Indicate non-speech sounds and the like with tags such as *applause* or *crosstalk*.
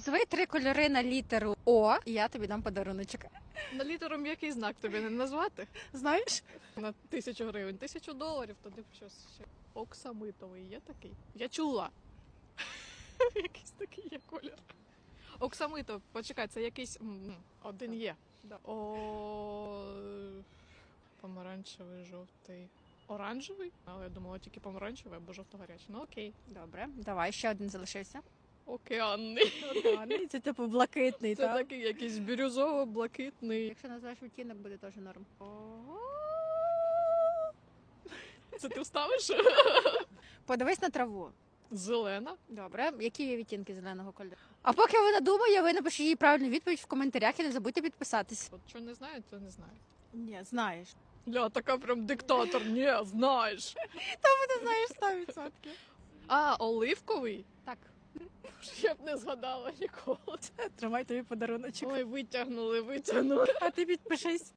Назви три кольори на літеру О, і я тобі дам подаруночок. На літеру м'який знак тобі не назвати? Знаєш? На тисячу гривень, тисячу доларів, тоді б щось ще. Оксамитовий є такий? Я чула. *laughs* якийсь такий є колір. Оксамитов, почекай, це якийсь м, один є. Да. О... Помаранчевий, жовтий. Оранжевий? Але я думала тільки помаранчевий або жовто-гарячий. Ну окей. Добре, давай ще один залишився. Океанний. Це типу блакитний, Це такий якийсь бірюзово-блакитний. Якщо назвеш відтінок, буде теж норм. Це ти вставиш? Подивись на траву. Зелена. Добре, які є відтінки зеленого кольору? А поки вона думає, ви напишіть їй правильну відповідь в коментарях і не забудьте підписатись. От що не знаю, то не знаю. Ні, знаєш. Ля, така прям диктатор, ні, знаєш. Ти знаєш 100%. А, оливковий? Я б не згадала ніколи. тримай тобі подаруночок. Ой, витягнули, витягнули. А ти підпишись.